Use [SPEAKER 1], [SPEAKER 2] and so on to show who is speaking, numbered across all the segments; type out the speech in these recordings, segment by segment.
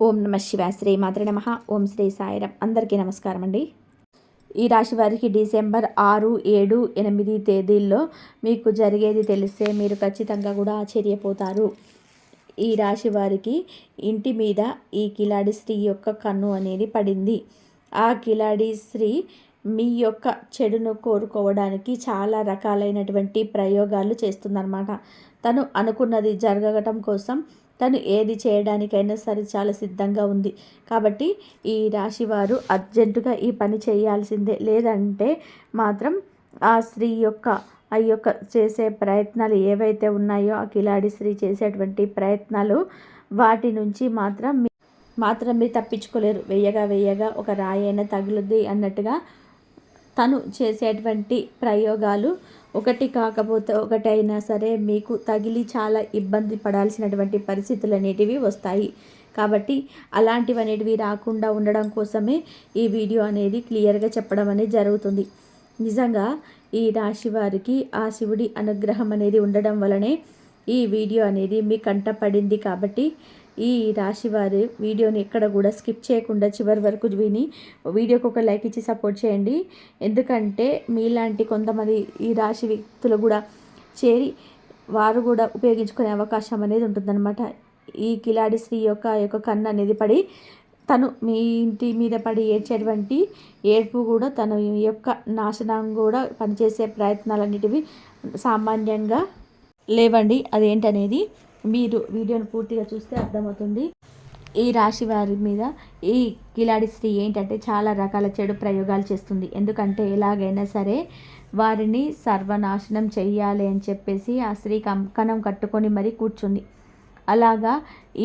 [SPEAKER 1] ఓం నమ శివాయ. శ్రీ మాతృ నమ. ఓం శ్రీ సాయిరం అందరికీ నమస్కారం అండి. ఈ రాశి వారికి డిసెంబర్ ఆరు ఏడు ఎనిమిది తేదీల్లో మీకు జరిగేది తెలిస్తే మీరు ఖచ్చితంగా కూడా ఆశ్చర్యపోతారు. ఈ రాశి వారికి ఇంటి మీద ఈ కిలాడి స్త్రీ యొక్క కన్ను అనేది పడింది. ఆ కిలాడి స్త్రీ మీ యొక్క చెడును కోరుకోవడానికి చాలా రకాలైనటువంటి ప్రయోగాలు చేస్తుందన్నమాట. తను అనుకున్నది జరగటం కోసం తను ఏది చేయడానికైనా సరే చాలా సిద్ధంగా ఉంది. కాబట్టి ఈ రాశివారు అర్జెంటుగా ఈ పని చేయాల్సిందే. లేదంటే మాత్రం ఆ స్త్రీ యొక్క ఆ యొక్క చేసే ప్రయత్నాలు ఏవైతే ఉన్నాయో ఆ కిలాడి స్త్రీ చేసేటువంటి ప్రయత్నాలు వాటి నుంచి మాత్రం మాత్రం మీరు తప్పించుకోలేరు. వేయగా వేయగా ఒక రాయైనా అయినా తగులుద్ది అన్నట్టుగా తను చేసేటువంటి ప్రయోగాలు ఒకటి కాకపోతే ఒకటి అయినా సరే మీకు తగిలి చాలా ఇబ్బంది పడాల్సినటువంటి పరిస్థితులు అనేటివి వస్తాయి. కాబట్టి అలాంటివి అనేటివి రాకుండా ఉండడం కోసమే ఈ వీడియో అనేది క్లియర్గా చెప్పడం అనేది జరుగుతుంది. నిజంగా ఈ రాశి వారికి ఆ శివుడి అనుగ్రహం అనేది ఉండడం వలనే ఈ వీడియో అనేది మీ కంట పడింది కాబట్టి ఈ రాశి వారి వీడియోని ఎక్కడ కూడా స్కిప్ చేయకుండా చివరి వరకు విని వీడియోకి ఒక లైక్ ఇచ్చి సపోర్ట్ చేయండి. ఎందుకంటే మీలాంటి కొంతమంది ఈ రాశి వ్యక్తులు కూడా చేరి వారు కూడా ఉపయోగించుకునే అవకాశం అనేది ఉంటుందన్నమాట. ఈ కిలాడి స్త్రీ యొక్క యొక్క కన్ను అనేది పడి తను మీ ఇంటి మీద పడి ఏడ్చేటువంటి ఏడ్పు కూడా తన యొక్క నాశనం కూడా పనిచేసే ప్రయత్నాలన్నిటివి సామాన్యంగా లేవండి. అదేంటనేది? మీరు వీడియోను పూర్తిగా చూస్తే అర్థమవుతుంది. ఈ రాశి వారి మీద ఈ కిలాడి స్త్రీ ఏంటంటే చాలా రకాల చెడు ప్రయోగాలు చేస్తుంది. ఎందుకంటే ఎలాగైనా సరే వారిని సర్వనాశనం చెయ్యాలి అని చెప్పేసి ఆ స్త్రీ కంకణం కట్టుకొని మరీ కూర్చుంది. అలాగా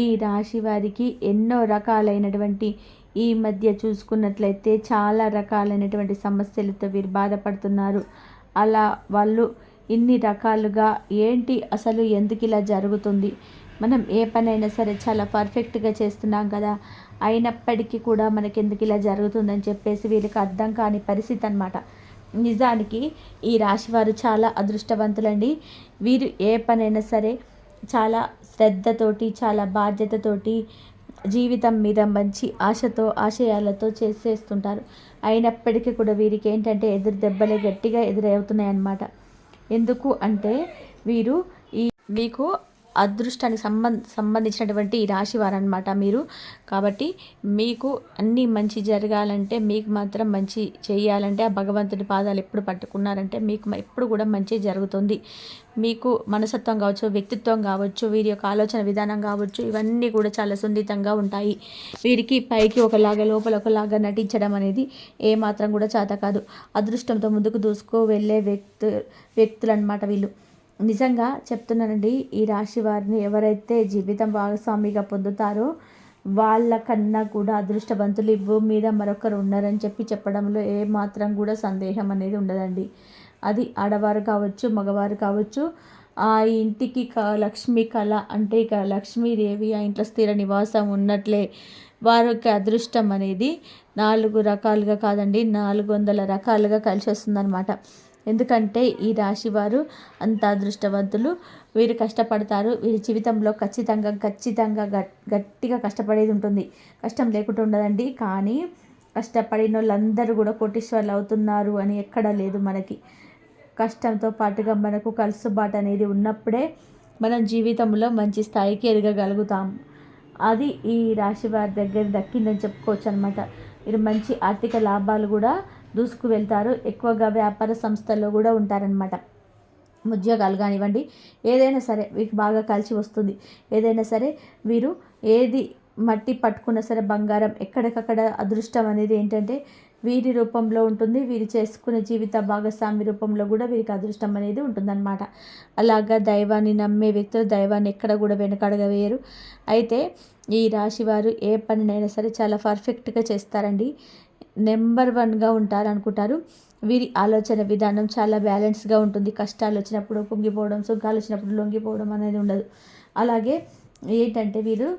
[SPEAKER 1] ఈ రాశి వారికి ఎన్నో రకాలైనటువంటి ఈ మధ్య చూసుకున్నట్లయితే చాలా రకాలైనటువంటి సమస్యలతో వీరు బాధపడుతున్నారు. అలా వాళ్ళు ఇన్ని రకాలుగా ఏంటి అసలు ఎందుకు ఇలా జరుగుతుంది? మనం ఏ పనైనా సరే చాలా పర్ఫెక్ట్గా చేస్తున్నాం కదా. అయినప్పటికీ కూడా మనకి ఎందుకు ఇలా జరుగుతుందని చెప్పేసి వీళ్ళకి అర్థం కాని పరిస్థితి అనమాట నిజానికి ఈ రాశివారు చాలా అదృష్టవంతులండి. వీరు ఏ పనైనా సరే చాలా శ్రద్ధతోటి చాలా బాధ్యతతోటి జీవితం మీద మంచి ఆశతో ఆశయాలతో చేసేస్తుంటారు. అయినప్పటికీ కూడా వీరికి ఏంటంటే ఎదురు దెబ్బలే గట్టిగా ఎదురవుతున్నాయి అన్నమాట ఎందుకు అంటే వీరు ఈ మీకు అదృష్టానికి సంబంధ సంబంధించినటువంటి రాశి వారనమాట మీరు. కాబట్టి మీకు అన్నీ మంచి జరగాలంటే మీకు మాత్రం మంచి చేయాలంటే ఆ భగవంతుడి పాదాలు ఎప్పుడు పట్టుకున్నారంటే మీకు ఎప్పుడు కూడా మంచి జరుగుతుంది. మీకు మనసత్వం కావచ్చు వ్యక్తిత్వం కావచ్చు వీరి యొక్క ఆలోచన విధానం కావచ్చు ఇవన్నీ కూడా చాలా సున్నితంగా ఉంటాయి. వీరికి పైకి ఒకలాగా లోపల ఒకలాగా నటించడం అనేది ఏమాత్రం కూడా చేత కాదు. అదృష్టంతో ముందుకు దూసుకు వెళ్ళే వ్యక్తు వ్యక్తులు అనమాట వీళ్ళు. నిజంగా చెప్తున్నానండి ఈ రాశి వారిని ఎవరైతే జీవితం భాగస్వామిగా పొందుతారో వాళ్ళకన్నా కూడా అదృష్టవంతులు భూమి మీద మరొకరు ఉన్నారని చెప్పి చెప్పడంలో ఏ మాత్రం కూడా సందేహం అనేది ఉండదండి. అది ఆడవారు కావచ్చు మగవారు కావచ్చు ఆ ఇంటికి క లక్ష్మీ కళ అంటే ఇక లక్ష్మీదేవి ఆ ఇంట్లో స్థిర నివాసం ఉన్నట్లే వారికి అదృష్టం అనేది నాలుగు రకాలుగా కాదండి నాలుగు వందల రకాలుగా కలిసి వస్తుందన్నమాట ఎందుకంటే ఈ రాశి వారు అంత అదృష్టవంతులు. వీరు కష్టపడతారు. వీరి జీవితంలో ఖచ్చితంగా ఖచ్చితంగా గట్టిగా కష్టపడేది ఉంటుంది. కష్టం లేకుండా ఉండదండి. కానీ కష్టపడిన వాళ్ళందరూ కూడా కోటీశ్వర్లు అవుతున్నారు అని ఎక్కడా లేదు మనకి. కష్టంతో పాటుగా మనకు కలుసుబాటు అనేది ఉన్నప్పుడే మనం జీవితంలో మంచి స్థాయికి ఎదగగలుగుతాం. అది ఈ రాశి వారి దగ్గర దక్కిందని చెప్పుకోవచ్చు అనమాట మీరు మంచి ఆర్థిక లాభాలు కూడా దూసుకు వెళ్తారు. ఎక్కువగా వ్యాపార సంస్థల్లో కూడా ఉంటారనమాట ఉద్యోగాలు కానివ్వండి ఏదైనా సరే వీరికి బాగా కలిసి వస్తుంది. ఏదైనా సరే వీరు ఏది మట్టి పట్టుకున్నా సరే బంగారం ఎక్కడికక్కడ అదృష్టం అనేది ఏంటంటే వీరి రూపంలో ఉంటుంది. వీరు చేసుకునే జీవిత భాగస్వామి రూపంలో కూడా వీరికి అదృష్టం అనేది ఉంటుందన్నమాట. అలాగా దైవాన్ని నమ్మే వ్యక్తులు దైవాన్ని ఎక్కడ కూడా వెనకడగా వేయరు అయితే ఈ రాశి వారు ఏ పనినైనా సరే చాలా పర్ఫెక్ట్గా చేస్తారండి. నెంబర్ వన్గా ఉంటారనుకుంటారు. వీరి ఆలోచన విధానం చాలా బ్యాలెన్స్గా ఉంటుంది. కష్టాలు వచ్చినప్పుడు పొంగిపోవడం సుఖాలు వచ్చినప్పుడు లొంగిపోవడం అనేది ఉండదు. అలాగే ఏంటంటే వీరు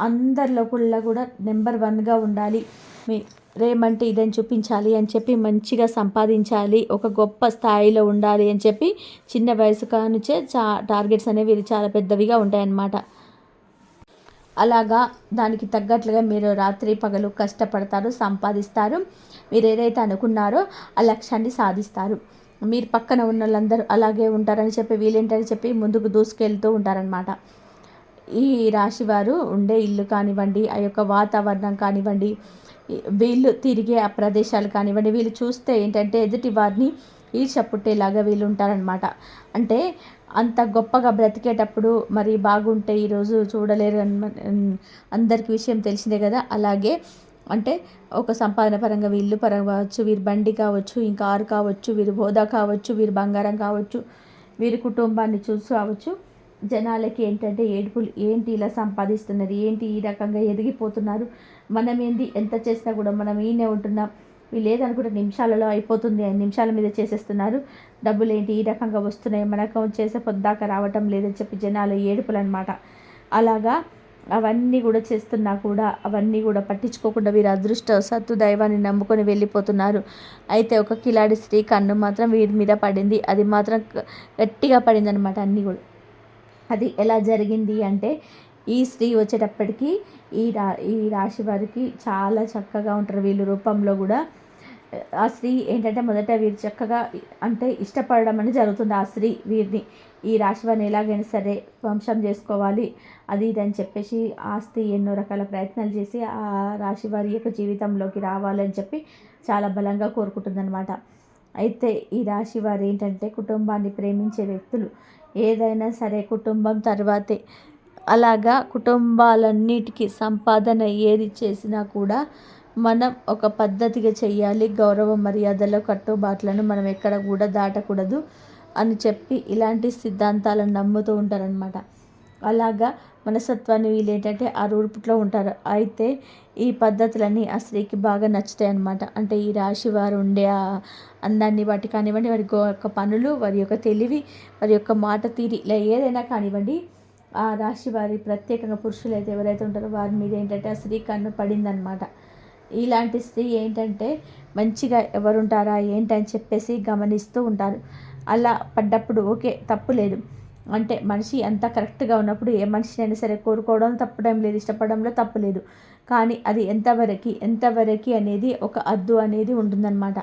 [SPEAKER 1] అందరిలో కూడా నెంబర్ వన్గా ఉండాలి. మీ రేమంటే ఇదని చూపించాలి అని చెప్పి మంచిగా సంపాదించాలి. ఒక గొప్ప స్థాయిలో ఉండాలి అని చెప్పి చిన్న వయసు కానుంచే చా టార్గెట్స్ అనేవి చాలా పెద్దవిగా ఉంటాయన్నమాట. అలాగా దానికి తగ్గట్లుగా మీరు రాత్రి పగలు కష్టపడతారు సంపాదిస్తారు. మీరు ఏదైతే అనుకున్నారో ఆ లక్ష్యాన్ని సాధిస్తారు. మీరు పక్కన ఉన్న వాళ్ళందరూ అలాగే ఉంటారని చెప్పి వీళ్ళేంటని చెప్పి ముందుకు దూసుకెళ్తూ ఉంటారనమాట ఈ రాశి వారు ఉండే ఇల్లు కానివ్వండి ఆ యొక్క వాతావరణం కానివ్వండి వీళ్ళు తిరిగే ఆ ప్రదేశాలు కానివ్వండి వీళ్ళు చూస్తే ఏంటంటే ఎదుటి వారిని ఈర్ష పుట్టేలాగా వీళ్ళు ఉంటారనమాట అంటే అంత గొప్పగా బ్రతికేటప్పుడు మరి బాగుంటే ఈరోజు చూడలేరు అందరికి విషయం తెలిసిందే కదా. అలాగే అంటే ఒక సంపాదన పరంగా వీళ్ళు పరంగా కావచ్చు వీరి బండి కావచ్చు ఇంకా ఆరు కావచ్చు వీరి హోదా కావచ్చు వీరి బంగారం కావచ్చు వీరి కుటుంబాన్ని చూసి కావచ్చు జనాలకి ఏంటంటే ఏడుపులు ఏంటి ఇలా సంపాదిస్తున్నది ఏంటి ఈ రకంగా ఎదిగిపోతున్నారు మనం ఏంది ఎంత చేసినా కూడా మనం ఈయనే ఉంటున్నాం. వీళ్ళు ఏదనుకుంటే నిమిషాలలో అయిపోతుంది అని నిమిషాల మీద చేసేస్తున్నారు. డబ్బులు ఏంటి? ఈ రకంగా వస్తున్నాయి. మనకు చేసే పొద్దాక రావటం లేదని చెప్పి జనాలు ఏడుపులు అనమాట అలాగా అవన్నీ కూడా చేస్తున్నా కూడా అవన్నీ కూడా పట్టించుకోకుండా వీరు అదృష్ట సత్తు దైవాన్ని నమ్ముకొని వెళ్ళిపోతున్నారు. అయితే ఒక కిలాడి స్త్రీ కన్ను మాత్రం వీరి మీద పడింది. అది మాత్రం గట్టిగా పడింది అనమాట అన్నీ కూడా. అది ఎలా జరిగింది అంటే ఈ స్త్రీ వచ్చేటప్పటికి ఈ రా ఈ రాశి వారికి చాలా చక్కగా ఉంటారు. వీళ్ళు రూపంలో కూడా ఆ స్త్రీ ఏంటంటే మొదట వీరు చక్కగా అంటే ఇష్టపడడం అనేది జరుగుతుంది ఆ స్త్రీ వీరిని. ఈ రాశి వారిని ఎలాగైనా సరే వంశం చేసుకోవాలి అది ఇది అని చెప్పేసి ఆ స్త్రీ ఎన్నో రకాల ప్రయత్నాలు చేసి ఆ రాశి వారి యొక్క జీవితంలోకి రావాలని చెప్పి చాలా బలంగా కోరుకుంటుందన్నమాట. అయితే ఈ రాశి వారు ఏంటంటే కుటుంబాన్ని ప్రేమించే వ్యక్తులు. ఏదైనా సరే కుటుంబం తర్వాతే అలాగా కుటుంబాలన్నిటికీ సంపాదన ఏది చేసినా కూడా మనం ఒక పద్ధతిగా చేయాలి గౌరవ మర్యాదల కట్టుబాట్లను మనం ఎక్కడ కూడా దాటకూడదు అని చెప్పి ఇలాంటి సిద్ధాంతాలను నమ్ముతూ ఉంటారనమాట అలాగా మనసత్వాన్ని వీళ్ళు ఏంటంటే ఆ రూపుట్లో ఉంటారు. అయితే ఈ పద్ధతులన్నీ ఆ స్త్రీకి బాగా నచ్చుతాయి అనమాట అంటే ఈ రాశి వారు ఉండే ఆ అందాన్ని బట్టి కానివ్వండి వారి యొక్క పనులు వారి యొక్క తెలివి వారి యొక్క మాట తీరి ఇలా ఏదైనా కానివ్వండి ఆ రాశి వారి ప్రత్యేకంగా పురుషులు అయితే ఎవరైతే ఉంటారో వారి మీద ఏంటంటే ఆ స్త్రీ కన్ను పడిందనమాట ఇలాంటి స్త్రీ ఏంటంటే మంచిగా ఎవరుంటారా ఏంటని చెప్పేసి గమనిస్తూ ఉంటారు. అలా పడ్డప్పుడు ఓకే తప్పు లేదు. అంటే మనిషి అంత కరెక్ట్గా ఉన్నప్పుడు ఏ మనిషినైనా సరే కోరుకోవడం తప్పడం లేదు ఇష్టపడంలో తప్పు లేదు. కానీ అది ఎంతవరకు ఎంతవరకు అనేది ఒక అద్దు అనేది ఉంటుందన్నమాట.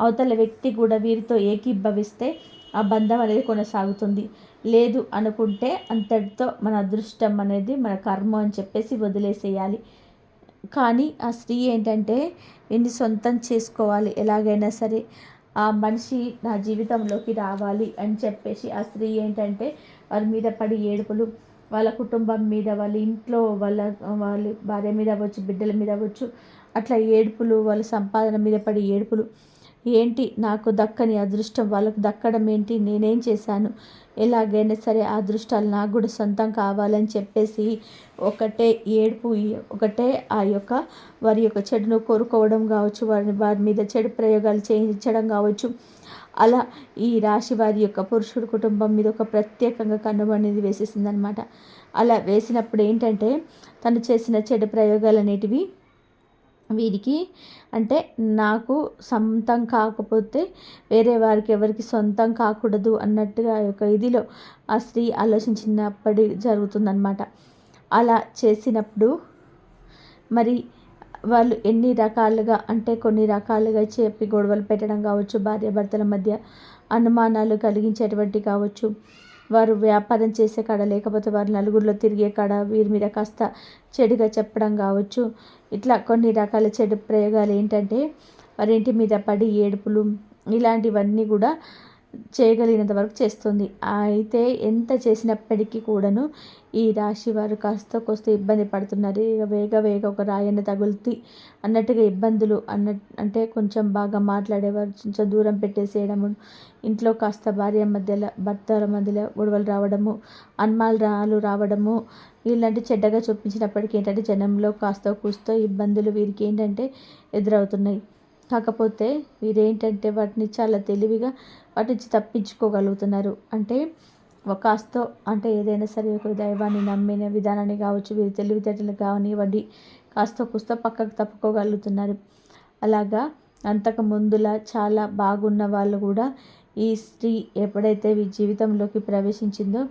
[SPEAKER 1] అవతల వ్యక్తి కూడా వీరితో ఏకీభవిస్తే ఆ బంధం అనేది కొనసాగుతుంది. లేదు అనుకుంటే అంతటితో మన అదృష్టం అనేది మన కర్మ అని చెప్పేసి వదిలేసేయాలి. కానీ ఆ స్త్రీ ఏంటంటే ఎన్ని సొంతం చేసుకోవాలి. ఎలాగైనా సరే ఆ మనిషి నా జీవితంలోకి రావాలి అని చెప్పేసి ఆ స్త్రీ ఏంటంటే వారి మీద పడి ఏడుపులు వాళ్ళ కుటుంబం మీద వాళ్ళ ఇంట్లో వాళ్ళ వాళ్ళ భార్య మీద అవ్వచ్చు బిడ్డల మీద అవ్వచ్చు అట్లా ఏడుపులు వాళ్ళ సంపాదన మీద పడి ఏడుపులు ఏంటి నాకు దక్కని అదృష్టం? వాళ్ళకు దక్కడం ఏంటి? నేనేం చేశాను? ఎలాగైనా సరే ఆ అదృష్టాలు నాకు కూడా సొంతం కావాలని చెప్పేసి ఒకటే ఏడుపు ఒకటే ఆ యొక్క వారి యొక్క చెడును కోరుకోవడం కావచ్చు వారి వారి మీద చెడు ప్రయోగాలు చేయించడం కావచ్చు. అలా ఈ రాశి వారి యొక్క పురుషుడు కుటుంబం మీద ఒక ప్రత్యేకంగా కన్ను అనేది వేసేసింది అనమాట అలా వేసినప్పుడు ఏంటంటే తను చేసిన చెడు ప్రయోగాలు అనేటివి వీరికి అంటే నాకు సొంతం కాకపోతే వేరే వారికి ఎవరికి సొంతం కాకూడదు అన్నట్టుగా యొక్క ఇదిలో ఆ స్త్రీ ఆలోచించినప్పటి జరుగుతుందన్నమాట. అలా చేసినప్పుడు మరి వాళ్ళు ఎన్ని రకాలుగా అంటే కొన్ని రకాలుగా చెప్పి గొడవలు పెట్టడం కావచ్చు భార్యాభర్తల మధ్య అనుమానాలు కలిగించేటువంటి కావచ్చు వారు వ్యాపారం చేసే కాడ లేకపోతే వారు నలుగురిలో తిరిగే కాడ వీరి మీద కాస్త చెడుగా చెప్పడం కావచ్చు. ఇట్లా కొన్ని రకాల చెడు ప్రయోగాలు ఏంటంటే వారి ఇంటి మీద పడి ఏడుపులు ఇలాంటివన్నీ కూడా చేయగలిగినంత వరకు చేస్తుంది. అయితే ఎంత చేసినప్పటికీ కూడాను ఈ రాశి వారు కాస్త కోస్త ఇబ్బంది పడుతున్నారు. ఇక వేగ వేగ ఒక రాయన్న తగులుతి అన్నట్టుగా ఇబ్బందులు అన్న అంటే కొంచెం బాగా మాట్లాడేవారు. కొంచెం దూరం పెట్టేసేయడము ఇంట్లో కాస్త భార్య మధ్యలో భర్తల మధ్యలో గొడవలు రావడము రాలు రావడము ఇలాంటి చెడ్డగా చూపించినప్పటికీ ఏంటంటే జనంలో కాస్త కూస్తో ఇబ్బందులు వీరికి ఏంటంటే ఎదురవుతున్నాయి. కాకపోతే వీరేంటంటే వాటిని చాలా తెలివిగా వాటి నుంచి తప్పించుకోగలుగుతున్నారు. అంటే కాస్తో అంటే ఏదైనా సరే ఒక దైవాన్ని నమ్మిన విధానాన్ని కావచ్చు వీరి తెలివితేటలు కానివ్వండి కాస్త కుస్త పక్కకు తప్పుకోగలుగుతున్నారు. అలాగా అంతకు ముందులా చాలా బాగున్న వాళ్ళు కూడా ఈ స్త్రీ ఎప్పుడైతే వీరి జీవితంలోకి ప్రవేశించిందో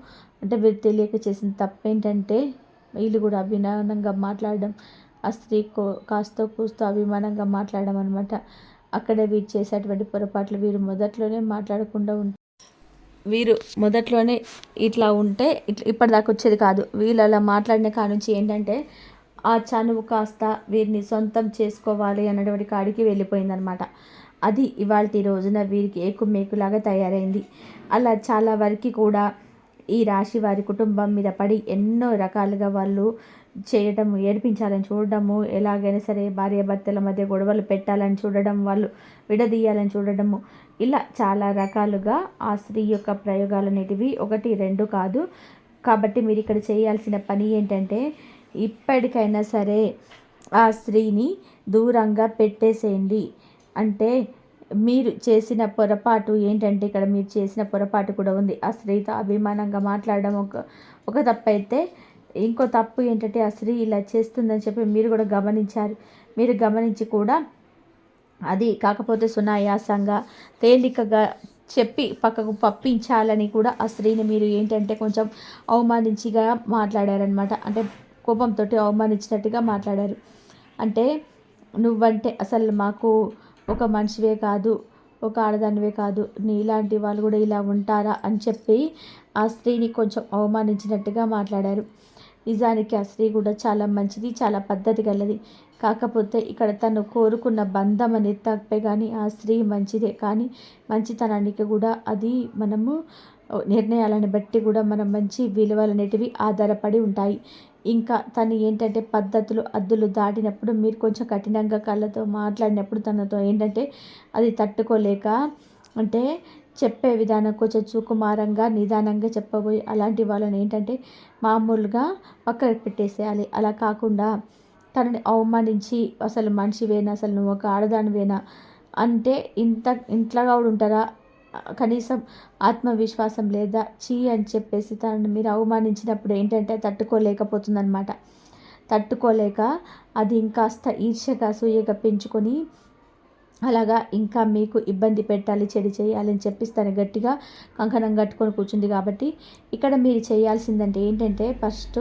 [SPEAKER 1] అంటే వీరు తెలియక చేసిన తప్పేంటంటే వీళ్ళు కూడా అభిమానంగా మాట్లాడడం ఆ స్త్రీ కో కాస్త కూస్తో అభిమానంగా మాట్లాడడం అనమాట అక్కడే వీరు చేసేటువంటి పొరపాట్లు వీరు మొదట్లోనే మాట్లాడకుండా ఉంటారు వీరు మొదట్లోనే ఇట్లా ఉంటే ఇట్లా ఇప్పటిదాకా వచ్చేది కాదు. వీళ్ళు అలా మాట్లాడిన కానుంచి ఏంటంటే ఆ చనువు కాస్త వీరిని సొంతం చేసుకోవాలి అన్నటువంటి కాడికి వెళ్ళిపోయిందనమాట అది ఇవాళ రోజున వీరికి ఏకుమేకులాగా తయారైంది. అలా చాలా వరకు కూడా ఈ రాశి వారి కుటుంబం మీద పడి ఎన్నో రకాలుగా వాళ్ళు చేయడము ఏడిపించాలని చూడడము ఎలాగైనా సరే భార్యాభర్తల మధ్య గొడవలు పెట్టాలని చూడడం వాళ్ళు విడదీయాలని చూడడము ఇలా చాలా రకాలుగా ఆ స్త్రీ యొక్క ప్రయోగాలు అనేటివి ఒకటి రెండు కాదు. కాబట్టి మీరు ఇక్కడ చేయాల్సిన పని ఏంటంటే ఇప్పటికైనా సరే ఆ స్త్రీని దూరంగా పెట్టేసేయండి. అంటే మీరు చేసిన పొరపాటు ఏంటంటే ఇక్కడ మీరు చేసిన పొరపాటు కూడా ఉంది. ఆ స్త్రీతో అభిమానంగా మాట్లాడడం ఒక ఒక తప్పైతే అయితే ఇంకో తప్పు ఏంటంటే ఆ స్త్రీ ఇలా చేస్తుందని చెప్పి మీరు కూడా గమనించారు. మీరు గమనించి కూడా అది కాకపోతే సునాయాసంగా తేలికగా చెప్పి పక్కకు పంపించాలని కూడా ఆ స్త్రీని మీరు ఏంటంటే కొంచెం అవమానించిగా మాట్లాడారనమాట అంటే కోపంతో అవమానించినట్టుగా మాట్లాడారు. అంటే నువ్వంటే అసలు మాకు ఒక మనిషివే కాదు ఒక ఆడదానివే కాదు నీలాంటి వాళ్ళు కూడా ఇలా ఉంటారా అని చెప్పి ఆ స్త్రీని కొంచెం అవమానించినట్టుగా మాట్లాడారు. నిజానికి ఆ స్త్రీ కూడా చాలా మంచిది చాలా పద్ధతి గలది. కాకపోతే ఇక్కడ తను కోరుకున్న బంధం అనేది తప్పే కానీ ఆ స్త్రీ మంచిదే. కానీ మంచితనానికి కూడా అది మనము నిర్ణయాలను బట్టి కూడా మనం మంచి విలువలు అనేటివి ఆధారపడి ఉంటాయి. ఇంకా తను ఏంటంటే పద్ధతులు అద్దులు దాటినప్పుడు మీరు కొంచెం కఠినంగా కళ్ళతో మాట్లాడినప్పుడు తనతో ఏంటంటే అది తట్టుకోలేక అంటే చెప్పే విధానం కొంచెం సుకుమారంగా నిదానంగా చెప్పబోయి అలాంటి వాళ్ళని ఏంటంటే మామూలుగా పక్కన పెట్టేసేయాలి. అలా కాకుండా తనని అవమానించి అసలు మనిషివేనా అసలు నువ్వు ఒక ఆడదానివేనా అంటే ఇంత ఇంట్లో కూడా ఉంటారా? కనీసం ఆత్మవిశ్వాసం లేదా చీ అని చెప్పేసి తనని మీరు అవమానించినప్పుడు ఏంటంటే తట్టుకోలేకపోతుందనమాట తట్టుకోలేక అది ఇంకాస్త ఈర్ష్యగా సూయగా పెంచుకొని అలాగా ఇంకా మీకు ఇబ్బంది పెట్టాలి చెడు చేయాలి అని తను గట్టిగా కంకణం కట్టుకొని కూర్చుంది కాబట్టి ఇక్కడ మీరు చేయాల్సిందంటే ఏంటంటే ఫస్ట్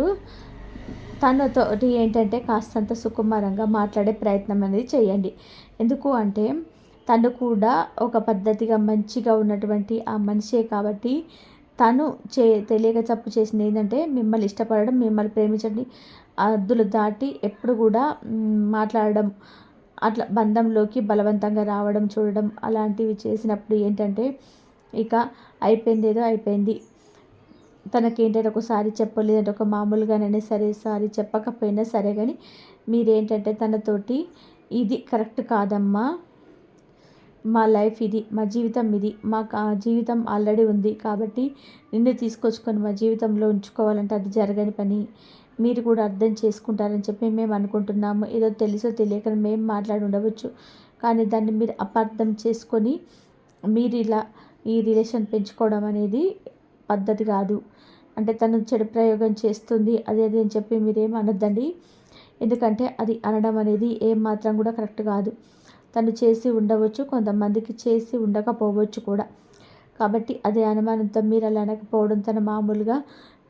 [SPEAKER 1] తనతోటి ఏంటంటే కాస్తంత సుకుమారంగా మాట్లాడే ప్రయత్నం అనేది చేయండి. ఎందుకు అంటే తను కూడా ఒక పద్ధతిగా మంచిగా ఉన్నటువంటి ఆ మనిషే కాబట్టి తను చే తెలియక తప్పు చేసింది ఏంటంటే మిమ్మల్ని ఇష్టపడడం మిమ్మల్ని ప్రేమించండి. అద్దులు దాటి ఎప్పుడు కూడా మాట్లాడడం అట్లా బంధంలోకి బలవంతంగా రావడం చూడడం అలాంటివి చేసినప్పుడు ఏంటంటే ఇక అయిపోయింది ఏదో అయిపోయింది. తనకేంటంటే ఒకసారి చెప్పలేదంటే ఒక మామూలుగానే సరే సారి చెప్పకపోయినా సరే కానీ మీరేంటంటే తనతోటి ఇది కరెక్ట్ కాదమ్మా. మా లైఫ్ ఇది మా జీవితం ఇది మాకు జీవితం ఆల్రెడీ ఉంది కాబట్టి నిన్ను తీసుకొచ్చుకొని మా జీవితంలో ఉంచుకోవాలంటే అది జరగని పని. మీరు కూడా అర్థం చేసుకుంటారని చెప్పి మేము అనుకుంటున్నాము. ఏదో తెలుసో తెలియక మేము మాట్లాడి ఉండవచ్చు. కానీ దాన్ని మీరు అపార్థం చేసుకొని మీరు ఇలా ఈ రిలేషన్ పెంచుకోవడం అనేది పద్ధతి కాదు. అంటే తను చెడు ప్రయోగం చేస్తుంది అదే అదే అని చెప్పి మీరేం అనొద్దండి. ఎందుకంటే అది అనడం అనేది ఏం మాత్రం కూడా కరెక్ట్ కాదు. తను చేసి ఉండవచ్చు కొంతమందికి చేసి ఉండకపోవచ్చు కూడా. కాబట్టి అదే అనుమానంతో మీరు అలా అనకపోవడం తన మామూలుగా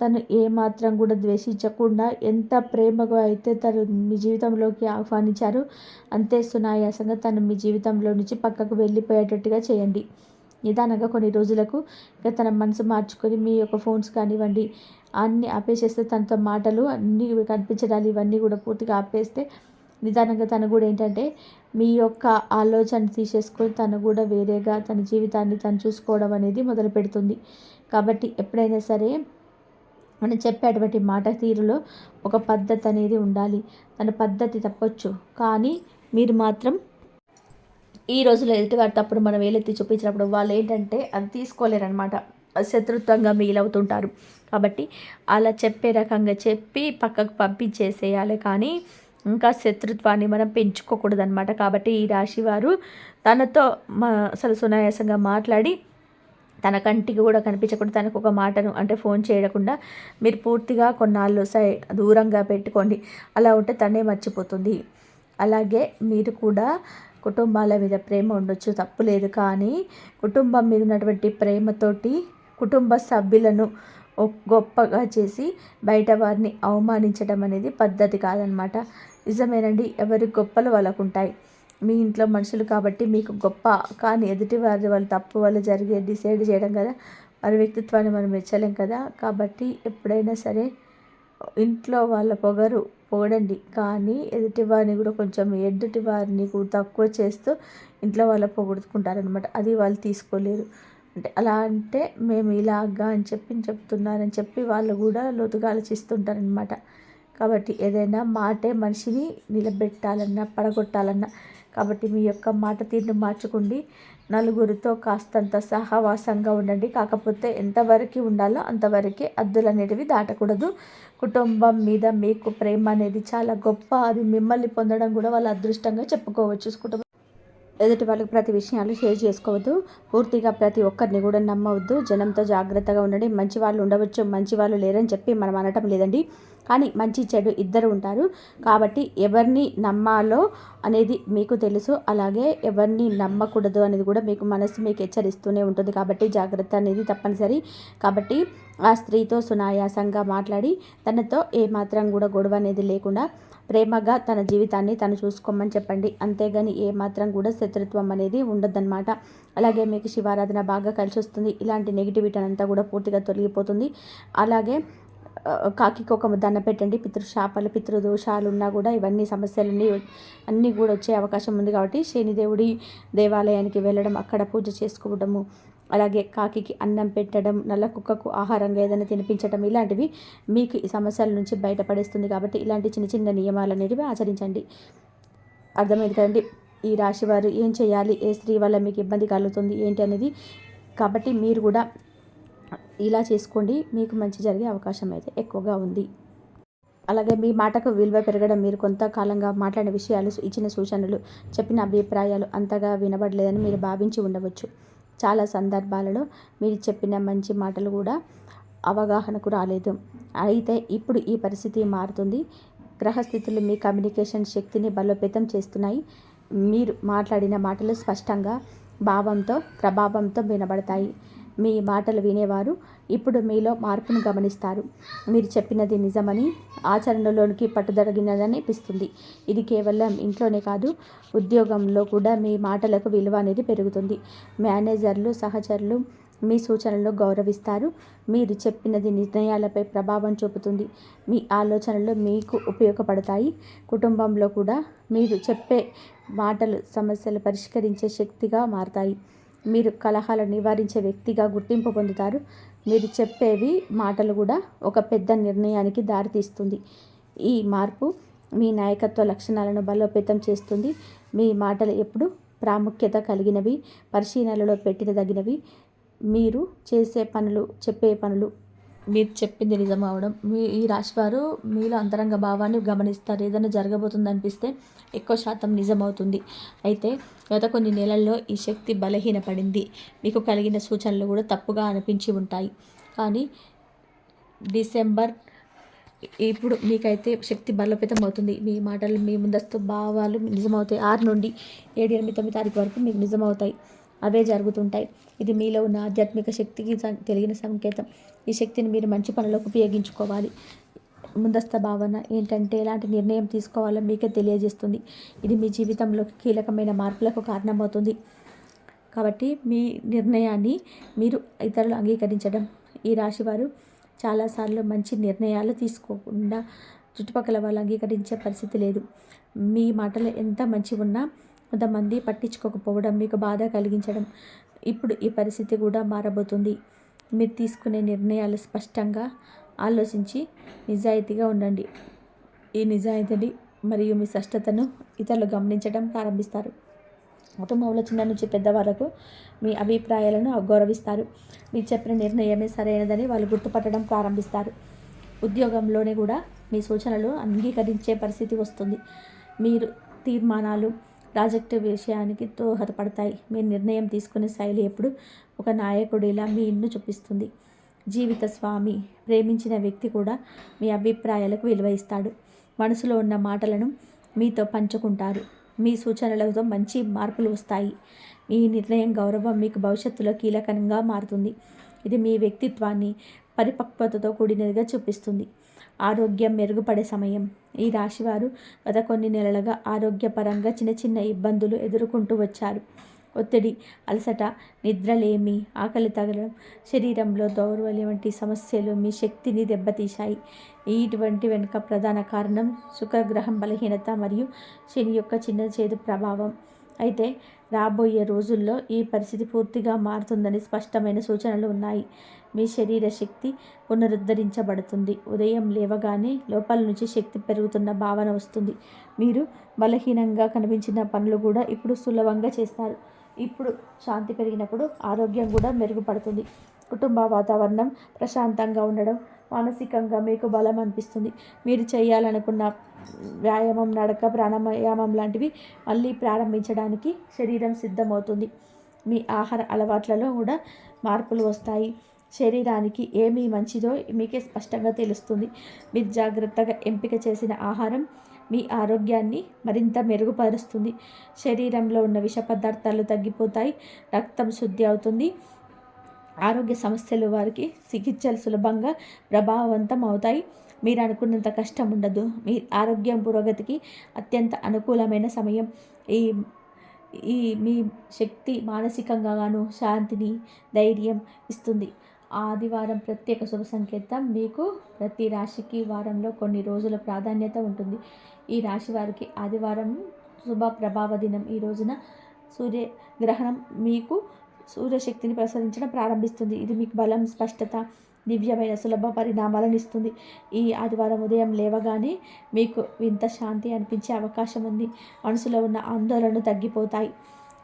[SPEAKER 1] తను ఏమాత్రం కూడా ద్వేషించకుండా ఎంత ప్రేమగా అయితే తను మీ జీవితంలోకి ఆహ్వానించారో అంతే సునాయాసంగా తను మీ జీవితంలో నుంచి పక్కకు వెళ్ళిపోయేటట్టుగా చేయండి. నిదానంగా కొన్ని రోజులకు ఇక తన మనసు మార్చుకొని మీ యొక్క ఫోన్స్ కానివ్వండి అన్నీ ఆపేసేస్తే తనతో మాటలు అన్నీ కనిపించడాలు ఇవన్నీ కూడా పూర్తిగా ఆపేస్తే నిదానంగా తను కూడా ఏంటంటే మీ యొక్క ఆలోచన తీసేసుకొని తను కూడా వేరేగా తన జీవితాన్ని తను చూసుకోవడం అనేది మొదలు పెడుతుంది కాబట్టి ఎప్పుడైనా సరే మనం చెప్పేటువంటి మాట తీరులో ఒక పద్ధతి అనేది ఉండాలి. తన పద్ధతి తప్పొచ్చు. కానీ మీరు మాత్రం ఈ రోజులో ఎదుటివారి తప్పుడు మనం వేలెత్తి చూపించినప్పుడు వాళ్ళు ఏంటంటే అది తీసుకోలేరనమాట శత్రుత్వంగా మిగిలవుతుంటారు కాబట్టి అలా చెప్పే రకంగా చెప్పి పక్కకు పంపించేసేయాలి. కానీ ఇంకా శత్రుత్వాన్ని మనం పెంచుకోకూడదు అనమాట కాబట్టి ఈ రాశివారు తనతో అసలు సునాయాసంగా మాట్లాడి తన కంటికి కూడా కనిపించకుండా తనకు ఒక మాటను అంటే ఫోన్ చేయకుండా మీరు పూర్తిగా కొన్నాళ్ళు సై దూరంగా పెట్టుకోండి. అలా ఉంటే తనే మర్చిపోతుంది. అలాగే మీరు కూడా కుటుంబాల మీద ప్రేమ ఉండొచ్చు తప్పు లేదు. కానీ కుటుంబం మీద ఉన్నటువంటి ప్రేమతోటి కుటుంబ సభ్యులను గొప్పగా చేసి బయట వారిని అవమానించడం అనేది పద్ధతి కాదనమాట. నిజమేనండి ఎవరి గొప్పలు వాళ్ళకుంటాయి. ఉంటాయి మీ ఇంట్లో మనుషులు కాబట్టి మీకు గొప్ప కానీ ఎదుటి వారి వాళ్ళ తప్పు వల్ల జరిగే డిసైడ్ చేయడం కదా. వారి వ్యక్తిత్వాన్ని మనం మెచ్చలేం కదా. కాబట్టి ఎప్పుడైనా సరే ఇంట్లో వాళ్ళ పొగరు పొగడండి కానీ ఎదుటి వారిని కూడా కొంచెం ఎదుటి వారిని కూడా తక్కువ చేస్తూ ఇంట్లో వాళ్ళ పొగుడుకుంటారనమాట అది వాళ్ళు తీసుకోలేరు. అంటే అలా అంటే మేము ఇలాగా అని చెప్పి చెప్తున్నారని చెప్పి వాళ్ళు కూడా లోతుగా ఆలోచిస్తుంటారనమాట కాబట్టి ఏదైనా మాటే మనిషిని నిలబెట్టాలన్నా పడగొట్టాలన్నా కాబట్టి మీ యొక్క మాట తీరును మార్చుకోండి. నలుగురితో కాస్తంత సహవాసంగా ఉండండి. కాకపోతే ఎంతవరకు ఉండాలో అంతవరకే అద్దులు అనేటివి దాటకూడదు. కుటుంబం మీద మీకు ప్రేమ అనేది చాలా గొప్ప. అది మిమ్మల్ని పొందడం కూడా వాళ్ళ అదృష్టంగా చెప్పుకోవచ్చు. కుటుంబం ఎదుటి వాళ్ళకి ప్రతి విషయాలు షేర్ చేసుకోవద్దు. పూర్తిగా ప్రతి ఒక్కరిని కూడా నమ్మవద్దు. జనంతో జాగ్రత్తగా ఉండండి. మంచి వాళ్ళు ఉండవచ్చు మంచి వాళ్ళు లేరని చెప్పి మనం అనటం లేదండి. కానీ మంచి చెడు ఇద్దరు ఉంటారు. కాబట్టి ఎవరిని నమ్మాలో అనేది మీకు తెలుసు. అలాగే ఎవరిని నమ్మకూడదు అనేది కూడా మీకు మనసు మీకు హెచ్చరిస్తూనే ఉంటుంది. కాబట్టి జాగ్రత్త అనేది తప్పనిసరి. కాబట్టి ఆ స్త్రీతో సునాయాసంగా మాట్లాడి తనతో ఏమాత్రం కూడా గొడవ అనేది లేకుండా ప్రేమగా తన జీవితాన్ని తను చూసుకోమని చెప్పండి. అంతేగాని ఏమాత్రం కూడా శత్రుత్వం అనేది ఉండదన్నమాట. అలాగే మీకు శివారాధన బాగా కలిసి వస్తుంది. ఇలాంటి నెగిటివిటీ అంతా కూడా పూర్తిగా తొలగిపోతుంది. అలాగే కాకికి ఒక దండ పెట్టండి. పితృశాపాలు పితృదోషాలు ఉన్నా కూడా ఇవన్నీ సమస్యలన్నీ అన్నీ కూడా వచ్చే అవకాశం ఉంది కాబట్టి శనిదేవుడి దేవాలయానికి వెళ్ళడం అక్కడ పూజ చేసుకోవడము అలాగే కాకికి అన్నం పెట్టడం నల్ల కుక్కకు ఆహారంగా ఏదైనా తినిపించడం ఇలాంటివి మీకు ఈ సమస్యల నుంచి బయటపడేస్తుంది కాబట్టి ఇలాంటి చిన్న చిన్న నియమాలు అనేటివి ఆచరించండి. అర్థమైంది కదండి? ఈ రాశి వారు ఏం చేయాలి? ఏ స్త్రీ వల్ల మీకు ఇబ్బంది కలుగుతుంది? ఏంటి అనేది కాబట్టి మీరు కూడా ఇలా చేసుకోండి. మీకు మంచి జరిగే అవకాశం అయితే ఎక్కువగా ఉంది. అలాగే మీ మాటకు విలువ పెరగడం మీరు కొంతకాలంగా మాట్లాడిన విషయాలు ఇచ్చిన సూచనలు చెప్పిన అభిప్రాయాలు అంతగా వినబడలేదని మీరు భావించి ఉండవచ్చు. చాలా సందర్భాలలో మీరు చెప్పిన మంచి మాటలు కూడా అవగాహనకు రాలేదు. అయితే ఇప్పుడు ఈ పరిస్థితి మారుతుంది. గ్రహస్థితులు మీ కమ్యూనికేషన్ శక్తిని బలోపేతం చేస్తున్నాయి. మీరు మాట్లాడిన మాటలు స్పష్టంగా భావంతో ప్రభావంతో వినబడతాయి. మీ మాటలు వినేవారు. ఇప్పుడు మీలో మార్పును గమనిస్తారు. మీరు చెప్పినది నిజమని ఆచరణలోనికి పట్టుదలగినదని అనిపిస్తుంది ఇది కేవలం ఇంట్లోనే కాదు ఉద్యోగంలో కూడా మీ మాటలకు విలువ అనేది పెరుగుతుంది. మేనేజర్లు సహచరులు మీ సూచనలు గౌరవిస్తారు. మీరు చెప్పినది నిర్ణయాలపై ప్రభావం చూపుతుంది. మీ ఆలోచనలు మీకు ఉపయోగపడతాయి. కుటుంబంలో కూడా మీరు చెప్పే మాటలు సమస్యలు పరిష్కరించే శక్తిగా మారతాయి. మీరు కలహాలను నివారించే వ్యక్తిగా గుర్తింపు పొందుతారు. మీరు చెప్పేవి మాటలు కూడా ఒక పెద్ద నిర్ణయానికి దారితీస్తుంది. ఈ మార్పు మీ నాయకత్వ లక్షణాలను బలోపేతం చేస్తుంది. మీ మాటలు ఎప్పుడు ప్రాముఖ్యత కలిగినవి పరిశీలనలో పెట్టినదగినవి. మీరు చేసే పనులు చెప్పే పనులు మీరు చెప్పింది నిజం అవడం. మీ ఈ రాశివారు మీలో అంతరంగ భావాన్ని గమనిస్తారు. ఏదైనా జరగబోతుంది అనిపిస్తే ఎక్కువ శాతం నిజమవుతుంది. అయితే గత కొన్ని నెలల్లో ఈ శక్తి బలహీనపడింది. మీకు కలిగిన సూచనలు కూడా తప్పుగా అనిపించి ఉంటాయి. కానీ డిసెంబర్ ఇప్పుడు మీకైతే శక్తి బలోపేతం అవుతుంది. మీ మాటలు మీ ముందస్తు భావాలు నిజమవుతాయి. ఆరు నుండి ఏడు ఎనిమిది తొమ్మిది తారీఖు వరకు మీకు నిజమవుతాయి. అవే జరుగుతుంటాయి. ఇది మీలో ఉన్న ఆధ్యాత్మిక శక్తికి తెలియని తెలిగిన సంకేతం. ఈ శక్తిని మీరు మంచి పనులకు ఉపయోగించుకోవాలి. ముందస్తు భావన ఏంటంటే ఎలాంటి నిర్ణయం తీసుకోవాలో మీకే తెలియజేస్తుంది. ఇది మీ జీవితంలో కీలకమైన మార్పులకు కారణమవుతుంది. కాబట్టి మీ నిర్ణయాన్ని మీరు ఇతరులు అంగీకరించడం. ఈ రాశివారు చాలాసార్లు మంచి నిర్ణయాలు తీసుకోకుండా చుట్టుపక్కల వాళ్ళు అంగీకరించే పరిస్థితి లేదు. మీ మాటలు ఎంత మంచి ఉన్నా కొంతమంది పట్టించుకోకపోవడం మీకు బాధ కలిగించడం ఇప్పుడు ఈ పరిస్థితి కూడా మారబోతుంది. మీరు తీసుకునే నిర్ణయాలు స్పష్టంగా ఆలోచించి నిజాయితీగా ఉండండి. ఈ నిజాయితీని మరియు మీ స్పష్టతను ఇతరులు గమనించడం ప్రారంభిస్తారు. కుటుంబంలో చిన్న నుంచి పెద్ద వరకు మీ అభిప్రాయాలను గౌరవిస్తారు. మీరు చెప్పిన నిర్ణయమే సరైనదని వాళ్ళు గుర్తుపట్టడం ప్రారంభిస్తారు. ఉద్యోగంలోనే కూడా మీ సూచనలు అంగీకరించే పరిస్థితి వస్తుంది. మీరు తీర్మానాలు ప్రాజెక్టు విషయానికి దోహదపడతాయి. మీ నిర్ణయం తీసుకునే శైలి ఎప్పుడు ఒక నాయకుడిలా మీ ఇన్ను చూపిస్తుంది. జీవిత స్వామి ప్రేమించిన వ్యక్తి కూడా మీ అభిప్రాయాలకు విలువ ఇస్తాడు. మనసులో ఉన్న మాటలను మీతో పంచుకుంటారు. మీ సూచనలతో మంచి మార్పులు వస్తాయి. మీ నిర్ణయం గౌరవం మీకు భవిష్యత్తులో కీలకంగా మారుతుంది. ఇది మీ వ్యక్తిత్వాన్ని పరిపక్వతతో కూడినదిగా చూపిస్తుంది. ఆరోగ్యం మెరుగుపడే సమయం. ఈ రాశివారు గత కొన్ని నెలలుగా ఆరోగ్యపరంగా చిన్న చిన్న ఇబ్బందులు ఎదుర్కొంటూ వచ్చారు. ఒత్తిడి అలసట నిద్రలేమి ఆకలి తగలడం శరీరంలో దౌర్బల్యం వంటి సమస్యలు మీ శక్తిని దెబ్బతీశాయి. ఇటువంటి వెనుక ప్రధాన కారణం శుక్రగ్రహం బలహీనత మరియు శని యొక్క చిన్న చేదు ప్రభావం. అయితే రాబోయే రోజుల్లో ఈ పరిస్థితి పూర్తిగా మారుతుందని స్పష్టమైన సూచనలు ఉన్నాయి. మీ శరీర శక్తి పునరుద్ధరించబడుతుంది. ఉదయం లేవగానే లోపల నుంచి శక్తి పెరుగుతున్న భావన వస్తుంది. మీరు బలహీనంగా కనిపించిన పనులు కూడా ఇప్పుడు సులభంగా చేస్తారు. ఇప్పుడు శాంతి పెరిగినప్పుడు ఆరోగ్యం కూడా మెరుగుపడుతుంది. కుటుంబ వాతావరణం ప్రశాంతంగా ఉండడం మానసికంగా మీకు బలం అనిపిస్తుంది. మీరు చేయాలనుకున్న వ్యాయామం నడక ప్రాణాయామం లాంటివి మళ్ళీ ప్రారంభించడానికి శరీరం సిద్ధమవుతుంది. మీ ఆహార అలవాట్లలో కూడా మార్పులు వస్తాయి. శరీరానికి ఏమి మంచిదో మీకే స్పష్టంగా తెలుస్తుంది. మీరు జాగ్రత్తగా ఎంపిక చేసిన ఆహారం మీ ఆరోగ్యాన్ని మరింత మెరుగుపరుస్తుంది. శరీరంలో ఉన్న విష పదార్థాలు తగ్గిపోతాయి. రక్తం శుద్ధి అవుతుంది. ఆరోగ్య సమస్యలు వారికి చికిత్సలు సులభంగా ప్రభావవంతం అవుతాయి. మీరు అనుకున్నంత కష్టం ఉండదు. మీ ఆరోగ్యం పురోగతికి అత్యంత అనుకూలమైన సమయం. ఈ ఈ మీ శక్తి మానసికంగాను శాంతిని ధైర్యం ఇస్తుంది. ఆదివారం ప్రత్యేక శుభ సంకేతం. మీకు ప్రతి రాశికి వారంలో కొన్ని రోజుల ప్రాధాన్యత ఉంటుంది. ఈ రాశి వారికి ఆదివారం శుభ ప్రభావ దినం. ఈ రోజున సూర్యగ్రహణం మీకు సూర్యశక్తిని ప్రసరించడం ప్రారంభిస్తుంది. ఇది మీకు బలం స్పష్టత దివ్యమైన సులభ పరిణామాలను ఇస్తుంది. ఈ ఆదివారం ఉదయం లేవగానే మీకు వింత శాంతి అనిపించే అవకాశం ఉంది. మనసులో ఉన్న ఆందోళనలు తగ్గిపోతాయి.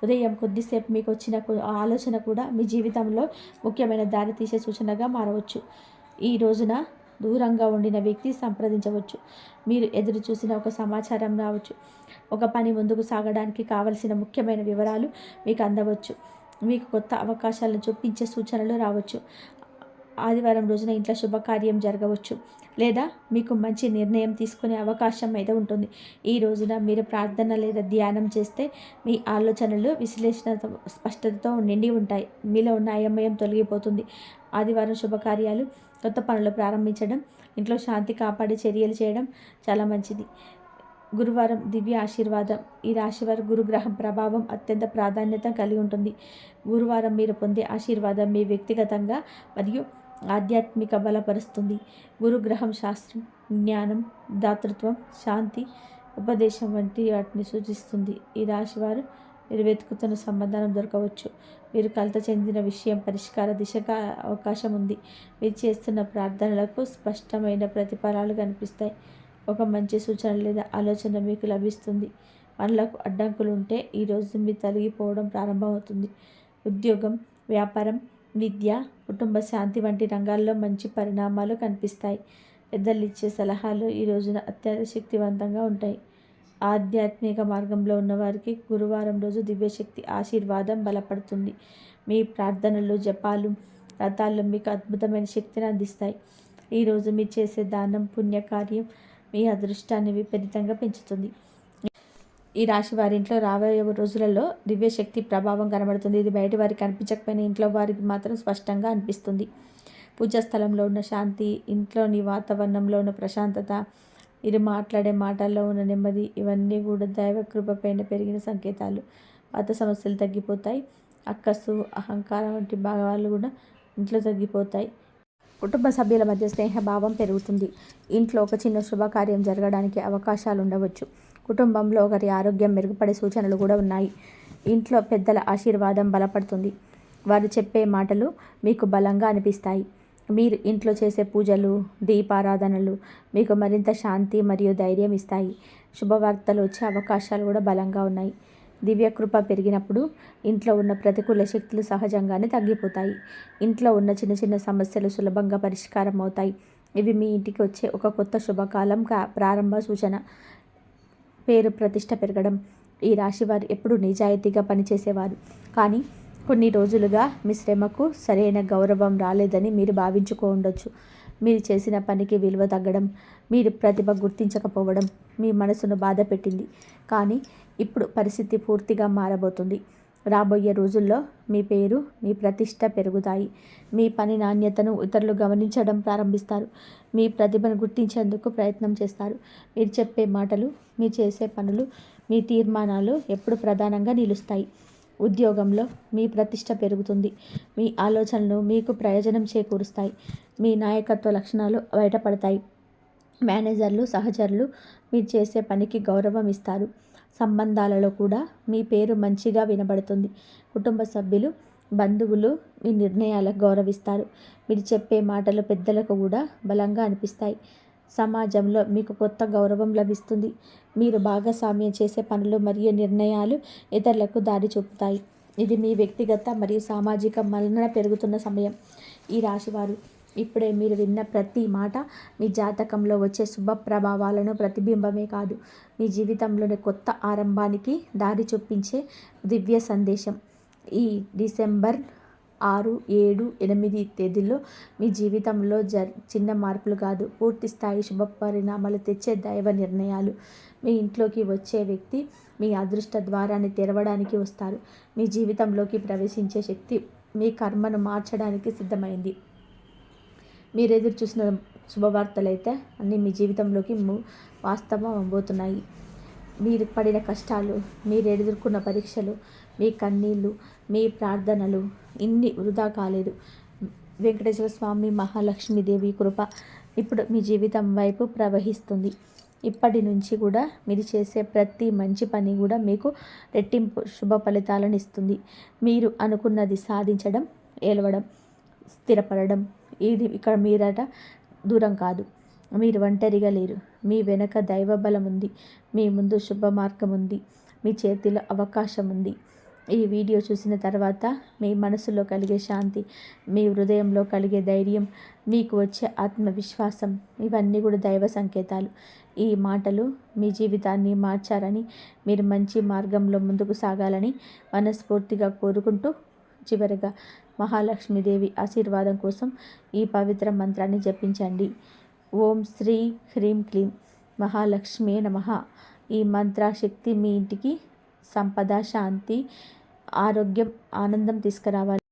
[SPEAKER 1] ఉదయం కొద్దిసేపు మీకు వచ్చిన ఆలోచన కూడా మీ జీవితంలో ముఖ్యమైన దారి తీసే సూచనగా మారవచ్చు. ఈ రోజున దూరంగా ఉండిన వ్యక్తి సంప్రదించవచ్చు. మీరు ఎదురు చూసిన ఒక సమాచారం రావచ్చు. ఒక పని ముందుకు సాగడానికి కావలసిన ముఖ్యమైన వివరాలు మీకు అందవచ్చు. మీకు కొత్త అవకాశాలను చూపించే సూచనలు రావచ్చు. ఆదివారం రోజున ఇంట్లో శుభకార్యం జరగవచ్చు. లేదా మీకు మంచి నిర్ణయం తీసుకునే అవకాశం అయితే ఉంటుంది. ఈ రోజున మీరు ప్రార్థన లేదా ధ్యానం చేస్తే మీ ఆలోచనలు విశ్లేషణ స్పష్టతతో నిండి ఉంటాయి. మీలో ఉన్న అయమయం తొలగిపోతుంది. ఆదివారం శుభకార్యాలు కొత్త పనులు ప్రారంభించడం ఇంట్లో శాంతి కాపాడే చర్యలు చేయడం చాలా మంచిది. గురువారం దివ్య ఆశీర్వాదం. ఈ రాశి వారి గురుగ్రహం ప్రభావం అత్యంత ప్రాధాన్యత కలిగి ఉంటుంది. గురువారం మీరు పొందే ఆశీర్వాదం మీ వ్యక్తిగతంగా మరియు ఆధ్యాత్మిక బలపరుస్తుంది. గురుగ్రహం శాస్త్రం జ్ఞానం దాతృత్వం శాంతి ఉపదేశం వంటి వాటిని సూచిస్తుంది. ఈ రాశివారు మీరు వెతుకుతున్న సమాధానం దొరకవచ్చు. మీరు కలత చెందిన విషయం పరిష్కార దిశగా అవకాశం ఉంది. మీరు చేస్తున్న ప్రార్థనలకు స్పష్టమైన ప్రతిఫలాలు కనిపిస్తాయి. ఒక మంచి సూచన లేదా ఆలోచన మీకు లభిస్తుంది. పనులకు అడ్డంకులు ఉంటే ఈరోజు మీ తొలగిపోవడం ప్రారంభమవుతుంది. ఉద్యోగం వ్యాపారం విద్య కుటుంబ శాంతి వంటి రంగాల్లో మంచి పరిణామాలు కనిపిస్తాయి. పెద్దలు ఇచ్చే సలహాలు ఈ రోజున అత్యంత శక్తివంతంగా ఉంటాయి. ఆధ్యాత్మిక మార్గంలో ఉన్నవారికి గురువారం రోజు దివ్యశక్తి ఆశీర్వాదం బలపడుతుంది. మీ ప్రార్థనలు జపాలు వ్రతాలు మీకు అద్భుతమైన శక్తిని అందిస్తాయి. ఈరోజు మీరు చేసే దానం పుణ్యకార్యం మీ అదృష్టాన్ని విపరీతంగా పెంచుతుంది. ఈ రాశి వారి ఇంట్లో రాబోయే రోజులలో దివ్యశక్తి ప్రభావం కనబడుతుంది. ఇది బయట వారికి కనిపించకపోయినా ఇంట్లో వారికి మాత్రం స్పష్టంగా అనిపిస్తుంది. పూజా స్థలంలో ఉన్న శాంతి ఇంట్లోని వాతావరణంలో ఉన్న ప్రశాంతత మీరు మాట్లాడే మాటల్లో ఉన్న నెమ్మది ఇవన్నీ కూడా దైవ కృపపైన పెరిగిన సంకేతాలు. పాత సమస్యలు తగ్గిపోతాయి. అక్కసు అహంకారం వంటి భాగాలు కూడా ఇంట్లో తగ్గిపోతాయి. కుటుంబ సభ్యుల మధ్య స్నేహభావం పెరుగుతుంది. ఇంట్లో ఒక చిన్న శుభకార్యం జరగడానికి అవకాశాలు ఉండవచ్చు కుటుంబంలో ఒకరి ఆరోగ్యం మెరుగుపడే సూచనలు కూడా ఉన్నాయి. ఇంట్లో పెద్దల ఆశీర్వాదం బలపడుతుంది. వారు చెప్పే మాటలు మీకు బలంగా అనిపిస్తాయి. మీరు ఇంట్లో చేసే పూజలు దీపారాధనలు మీకు మరింత శాంతి మరియు ధైర్యం ఇస్తాయి. శుభవార్తలు వచ్చే అవకాశాలు కూడా బలంగా ఉన్నాయి. దివ్యకృప పెరిగినప్పుడు ఇంట్లో ఉన్న ప్రతికూల శక్తులు సహజంగానే తగ్గిపోతాయి. ఇంట్లో ఉన్న చిన్న చిన్న సమస్యలు సులభంగా పరిష్కారం అవుతాయి. ఇవి మీ ఇంటికి వచ్చే ఒక కొత్త శుభకాలం ప్రారంభ సూచన. పేరు ప్రతిష్ట పెరగడం. ఈ రాశి వారు ఎప్పుడు నిజాయితీగా పనిచేసేవారు. కానీ కొన్ని రోజులుగా మీ శ్రమకు సరైన గౌరవం రాలేదని మీరు భావించుకో ఉండొచ్చు. మీరు చేసిన పనికి విలువ తగ్గడం మీరు ప్రతిభ గుర్తించకపోవడం మీ మనసును బాధ పెట్టింది కానీ ఇప్పుడు పరిస్థితి పూర్తిగా మారబోతుంది. రాబోయే రోజుల్లో మీ పేరు మీ ప్రతిష్ట పెరుగుతాయి. మీ పని నాణ్యతను ఇతరులు గమనించడం ప్రారంభిస్తారు. మీ ప్రతిభను గుర్తించేందుకు ప్రయత్నం చేస్తారు. మీరు చెప్పే మాటలు మీరు చేసే పనులు మీ తీర్మానాలు ఎప్పుడు ప్రధానంగా నిలుస్తాయి. ఉద్యోగంలో మీ ప్రతిష్ట పెరుగుతుంది. మీ ఆలోచనలు మీకు ప్రయోజనం చేకూరుస్తాయి. మీ నాయకత్వ లక్షణాలు బయటపడతాయి. మేనేజర్లు సహచరులు మీరు చేసే పనికి గౌరవం ఇస్తారు. సంబంధాలలో కూడా మీ పేరు మంచిగా వినబడుతుంది. కుటుంబ సభ్యులు బంధువులు మీ నిర్ణయాలకు గౌరవిస్తారు. మీరు చెప్పే మాటలు పెద్దలకు కూడా బలంగా అనిపిస్తాయి. సమాజంలో మీకు కొత్త గౌరవం లభిస్తుంది. మీరు భాగస్వామ్యం చేసే పనులు మరియు నిర్ణయాలు ఇతరులకు దారి చూపుతాయి. ఇది మీ వ్యక్తిగత మరియు సామాజిక మలన పెరుగుతున్న సమయం. ఈ రాశివారు ఇప్పుడే మీరు విన్న ప్రతి మాట మీ జాతకంలో వచ్చే శుభ ప్రభావాలను ప్రతిబింబమే కాదు. మీ జీవితంలోని కొత్త ఆరంభానికి దారి చూపించే దివ్య సందేశం. ఈ డిసెంబర్ ఆరు ఏడు ఎనిమిది తేదీల్లో మీ జీవితంలో జ చిన్న మార్పులు కాదు పూర్తి స్థాయి శుభ పరిణామాలు తెచ్చే దైవ నిర్ణయాలు. మీ ఇంట్లోకి వచ్చే వ్యక్తి మీ అదృష్ట ద్వారాన్ని తెరవడానికి వస్తారు. మీ జీవితంలోకి ప్రవేశించే శక్తి మీ కర్మను మార్చడానికి సిద్ధమైంది. మీరు ఎదురు చూసిన శుభవార్తలు అయితే అన్నీ మీ జీవితంలోకి వాస్తవం అవబోతున్నాయి మీరు పడిన కష్టాలు మీరు ఎదుర్కొన్న పరీక్షలు మీ కన్నీళ్ళు మీ ప్రార్థనలు ఇన్ని వృధా కాలేదు. వెంకటేశ్వర స్వామి మహాలక్ష్మీదేవి కృప ఇప్పుడు మీ జీవితం వైపు ప్రవహిస్తుంది. ఇప్పటి నుంచి కూడా మీరు చేసే ప్రతి మంచి పని కూడా మీకు రెట్టింపు శుభ ఫలితాలను ఇస్తుంది. మీరు అనుకున్నది సాధించడం ఏలవడం స్థిరపడడం ఇది ఇక్కడ మీరట దూరం కాదు. మీరు ఒంటరిగా లేరు. మీ వెనక దైవ బలం ఉంది. మీ ముందు శుభ మార్గం ఉంది. మీ చేతిలో అవకాశం ఉంది. ఈ వీడియో చూసిన తర్వాత మీ మనసులో కలిగే శాంతి మీ హృదయంలో కలిగే ధైర్యం మీకు వచ్చే ఆత్మవిశ్వాసం ఇవన్నీ కూడా దైవ సంకేతాలు. ఈ మాటలు మీ జీవితాన్ని మార్చారని మీరు మంచి మార్గంలో ముందుకు సాగాలని మనస్ఫూర్తిగా కోరుకుంటూ చివరిగా మహాలక్ష్మీదేవి ఆశీర్వాదం కోసం ఈ పవిత్ర మంత్రాన్ని జపించండి. ఓం శ్రీ హ్రీం క్లీం మహాలక్ష్మి నమ. ఈ మంత్రశక్తి మీ ఇంటికి సంపద శాంతి ఆరోగ్యం ఆనందం తీసుకురావాలి.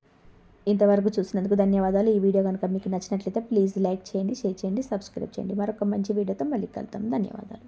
[SPEAKER 1] ఇంతవరకు చూసినందుకు ధన్యవాదాలు. ఈ వీడియో కనుక మీకు నచ్చినట్లయితే ప్లీజ్ లైక్ చేయండి షేర్ చేయండి సబ్స్క్రైబ్ చేయండి. మరొక మంచి వీడియోతో మళ్ళీ కలుద్దాం. ధన్యవాదాలు.